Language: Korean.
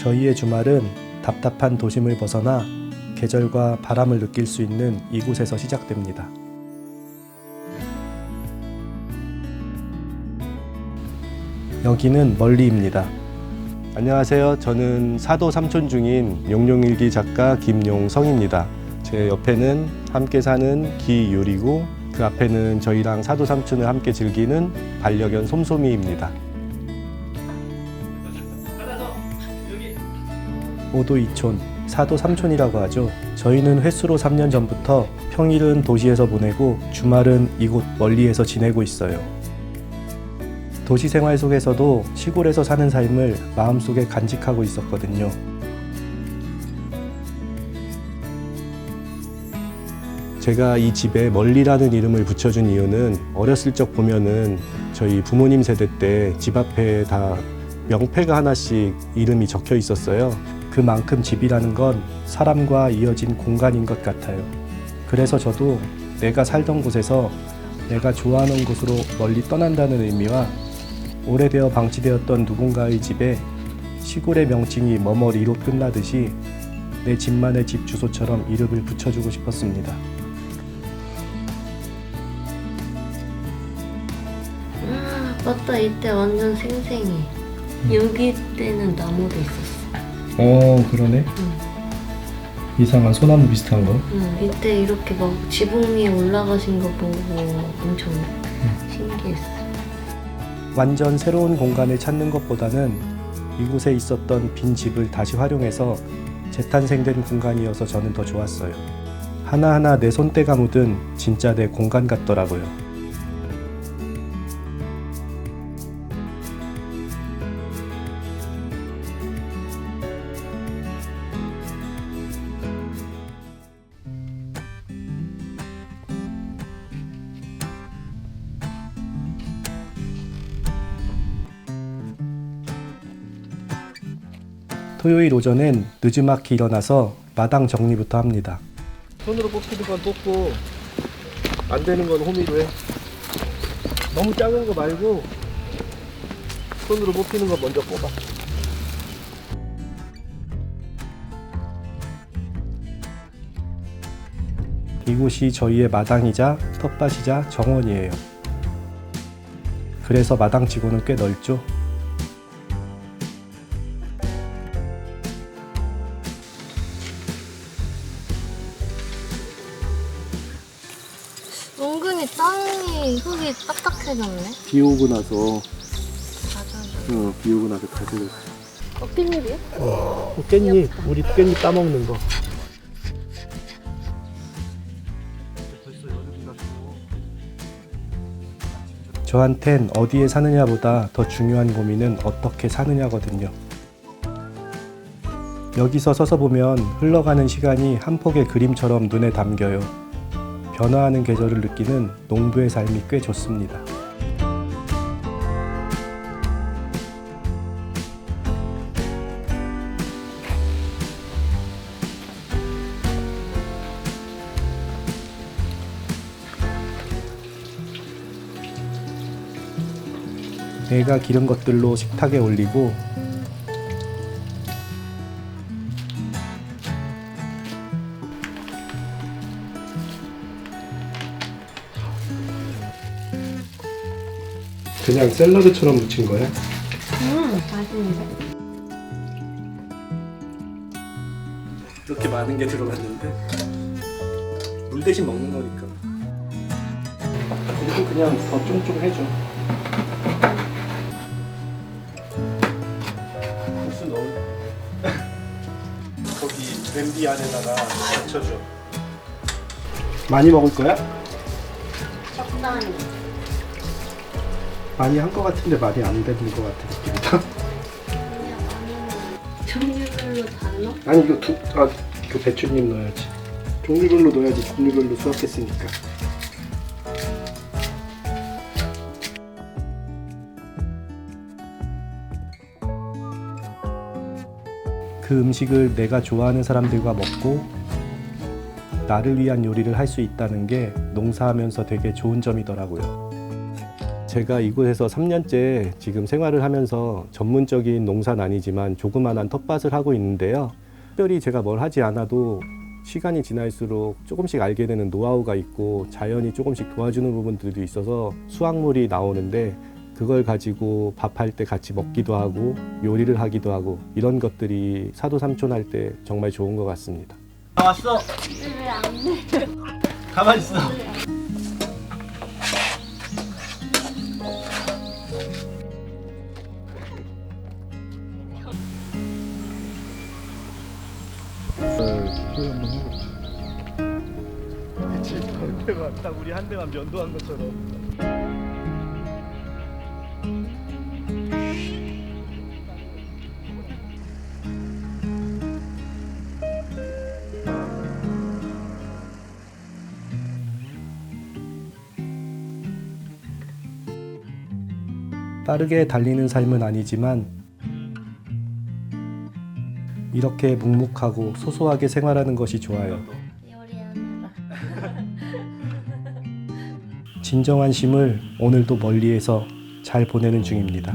저희의 주말은 답답한 도심을 벗어나 계절과 바람을 느낄 수 있는 이곳에서 시작됩니다. 여기는 멀리입니다. 안녕하세요. 저는 사도 삼촌 중인 용용일기 작가 김용성입니다. 제 옆에는 함께 사는 기유리고 그 앞에는 저희랑 사도 삼촌을 함께 즐기는 반려견 솜솜이입니다. 오도 이촌, 사도 삼촌이라고 하죠. 저희는 횟수로 3년 전부터 평일은 도시에서 보내고 주말은 이곳 멀리에서 지내고 있어요. 도시 생활 속에서도 시골에서 사는 삶을 마음속에 간직하고 있었거든요. 제가 이 집에 멀리라는 이름을 붙여준 이유는 어렸을 적 보면은 저희 부모님 세대 때 집 앞에 다 명패가 하나씩 이름이 적혀 있었어요. 그만큼 집이라는 건 사람과 이어진 공간인 것 같아요. 그래서 저도 내가 살던 곳에서 내가 좋아하는 곳으로 멀리 떠난다는 의미와 오래되어 방치되었던 누군가의 집에 시골의 명칭이 머머리로 끝나듯이 내 집만의 집 주소처럼 이름을 붙여주고 싶었습니다. 아, 맞다. 이때 완전 생생해. 여기 때는 나무도 있었어. 어, 그러네. 응. 이상한 소나무 비슷한 거. 응, 이때 이렇게 막 지붕 위에 올라가신 거 보고 엄청 신기했어. 완전 새로운 공간을 찾는 것보다는 이곳에 있었던 빈 집을 다시 활용해서 재탄생된 공간이어서 저는 더 좋았어요. 하나하나 내 손때가 묻은 진짜 내 공간 같더라고요. 토요일 오전엔 늦지막히 일어나서 마당 정리부터 합니다. 손으로 뽑히는 건 뽑고 안 되는 건 호미로 해. 너무 작은 거 말고 손으로 뽑히는 거 먼저 뽑아. 이곳이 저희의 마당이자 텃밭이자 정원이에요. 그래서 마당치고는 꽤 넓죠. 흙이 딱딱해졌네. 비 오고 나서 맞아. 어, 비 오고 나서 다 들었어. 꺾일일이야? 깻잎, 우리 깻잎 따먹는 거. 저한텐 어디에 사느냐보다 더 중요한 고민은 어떻게 사느냐거든요. 여기서 서서 보면 흘러가는 시간이 한 폭의 그림처럼 눈에 담겨요. 변화하는 계절을 느끼는 농부의 삶이 꽤 좋습니다. 내가 기른 것들로 식탁에 올리고 그냥 샐러드처럼 무친 거야? 음, 맛있는데? 이렇게 많은 게 들어갔는데 물 대신 먹는 거니까 그리고 그냥 더 쫑쫑 해줘 무슨 넣을 거기 냄비 안에다가 받쳐줘 많이 먹을 거야? 적당히. 많이 한거 같은데 많이 안 되는 거 같은 느낌이다 종류별로 다 넣어? 아니 이거 두, 아, 그 배추잎 넣어야지 종류별로 넣어야지 종류별로 수확했으니까 그 음식을 내가 좋아하는 사람들과 먹고 나를 위한 요리를 할 수 있다는 게 농사하면서 되게 좋은 점이더라고요. 제가 이곳에서 3년째 지금 생활을 하면서 전문적인 농사는 아니지만 조그만한 텃밭을 하고 있는데요. 특별히 제가 뭘 하지 않아도 시간이 지날수록 조금씩 알게 되는 노하우가 있고 자연이 조금씩 도와주는 부분들도 있어서 수확물이 나오는데 그걸 가지고 밥할 때 같이 먹기도 하고 요리를 하기도 하고 이런 것들이 사도 삼촌 할 때 정말 좋은 것 같습니다. 다 왔어. 왜안 돼? 가만 있어. 그치, 방패가 딱 우리 한 대만 면도한 것처럼. 빠르게 달리는 삶은 아니지만 이렇게 묵묵하고 소소하게 생활하는 것이 좋아요. 진정한 쉼을 오늘도 멀리에서 잘 보내는 중입니다.